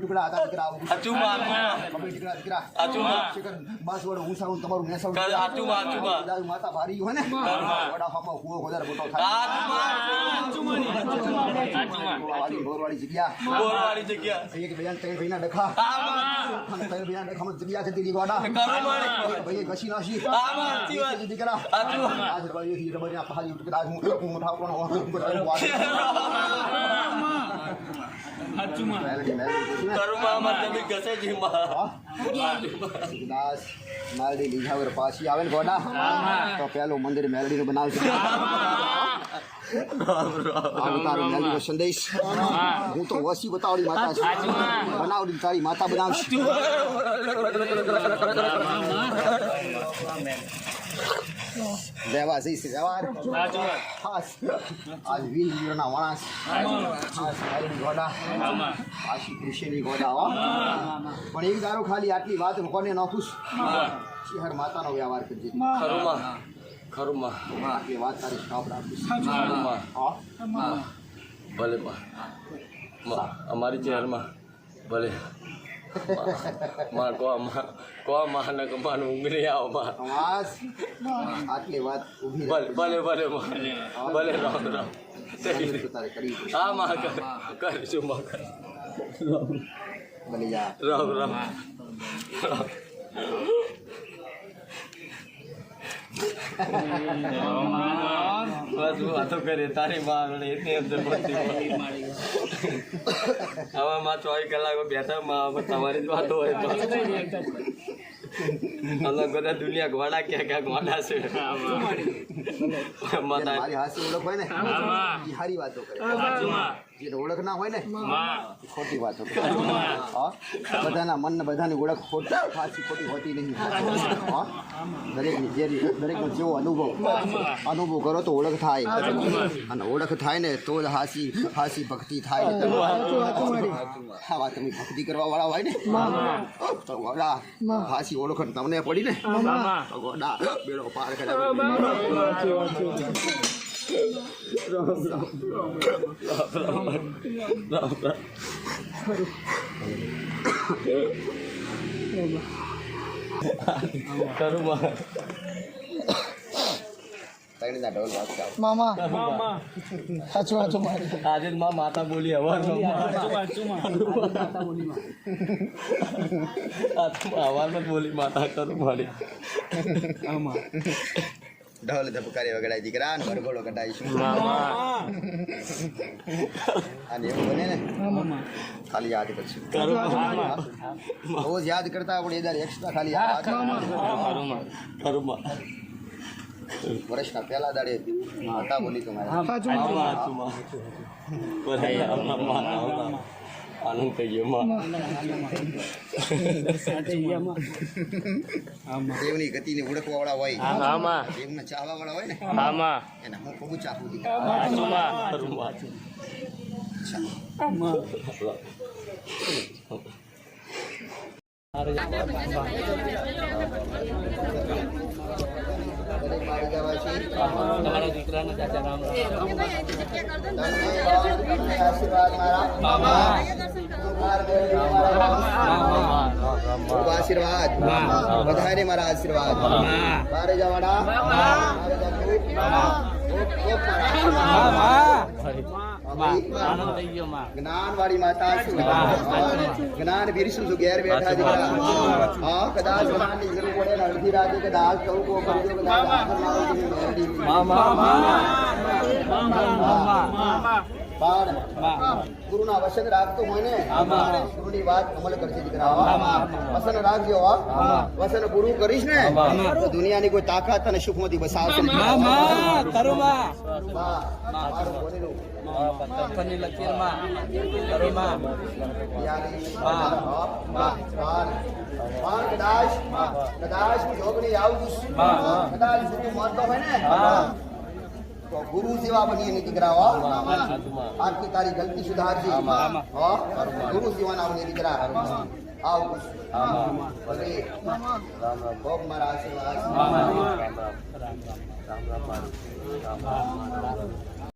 ટુકડા હતા દીકરા ટુકડા દીકરા. તમારું નેસાણું. ખરું, સાચું માં, સાચું માં. દાદુ માતા ભારી હોય ને વડા ફાફા વધારે મોટો થાય જગ્યા એક બેન ત્રણ ભાઈના ડખા ત્રણ ભાઈના જગ્યા છે દીદી ગોડા ઘસી નાસી દીકરા સાચું. આજ કોણ હું મેલડી મેલડી ખરું માં, અમાર જમીન ઘસે જી દાસ મેલડી લીધા વગર પાછી આવે ને ગોડા. તો પેલું મંદિર મેલડી નું બનાવશે આ તારો મેલડી નો સંદેશ હું તો વસી બતાવડી માતા છું. બનાવડી તારી માતા બનાવશે. દેવા જઈશ વ્યવહાર ખાસ આજ વીર વીરના માણસ ખાસ મેલડી ગોડા ગોડા હો પણ એક દારો ખાલી આટલી વાત કોને નાખું શિહર માતાનો વ્યવહાર કરજે ખરું માં. હા માં. આટલી વાત તારી સ્ટોપ. હા ભલે અમારી ચહેરમાં ભલે માં કો માં કો માં ને કમાનું ઊંઘરી આવમાં આવાજ આટલી વાત ઊભી ભલે ભલે ભલે ભલે. રામ રામ. હા. માં કર કરીશું માં કર ભલે જા. રામ રામ. બસ વાતો કરે તારી માં અંદર હવે માં ચોવીસ કલાકો બેઠા માં તમારી જ વાતો હોય તો. અલગ બધા દુનિયા ઘોડા ક્યાં ક્યાં ઘોડા છે. મારી હાસી ઓળખ હોય ને હારી વાતો કરે. જેને ઓળખ ના હોય ને ખોટી વાત બધાના મન ને બધાની ઓળખ ખોટી ખાસી ખોટી હોતી નહીં. હા? દરેકની જે દરેકનો જેવો અનુભવ. અનુભવ કરો તો ઓળખ થાય. અને ઓળખ થાય ને તો જ હાસી હાસી ભક્તિ થાય. હા વાત તમે ભક્તિ કરવા વાળા હોય ને તો ગોડા હાસી ઓળખ તમને પડી ને તો ગોડા બેડો પાર કરે રામ રામ કરું માં તૈણીના ઢોલ વાગતા હોય. મામા સાચું સાચું આજે માં. માતા બોલી હવાર બોલી માતા કરું મારી. ઢોલ ધબકારી વગડાય દીકરા ને વરઘોડો કઢાવીશું અને એવું બને ને? ખાલી યાદ કરશું. રોજ યાદ કરતા આપણે એ દાડે એક્સ્ટ્રા ખાલી વર્ષના પહેલા દાડે હતા. બોલી તો મારે. સાચું આનંદ થઈ ગયો દેવની ગતિને ઓળખવા વાળા હોય આમાં દેવને ચાહવા વાળા હોય ને આમાં એને હું ખૂબ ચાહું જવાથી તમારા દીકરાને ચાચા રામ તમને આશીર્વાદ મારા કુમાર દેવજી મારા ખૂબ આશીર્વાદ વધારે મારા આશીર્વાદ મારે જવાડા મારે જતું ખૂબ ખૂબ મારા આનંદ થઈ ગયો માં જ્ઞાન વાળી માતા છું જ્ઞાન બિરસું છું ઘેર બેઠા દીકરા હા કદાચ જ્ઞાનની જરૂર પડે ને પણ ગુરુના વચન રાખતો હોય ને ગુરુની વાત અમલ કરશે દીકરા વસન રાખજો વસન ગુરુ કરીશ ને તો દુનિયાની કોઈ તાકાત અને સુખમાંથી બસાવશે કદાચ કદાચ હું જોગણી આવું છું. કદાચ માનતો હોય ને તો ગુરુ જેવા બનીએ ને દીકરા આજથી તારી ગલતી સુધારજે. ગુરુ ગુરુ જેવાના બની દીકરા. આવું ભલે. ખૂબ મારા આશીર્વાદ.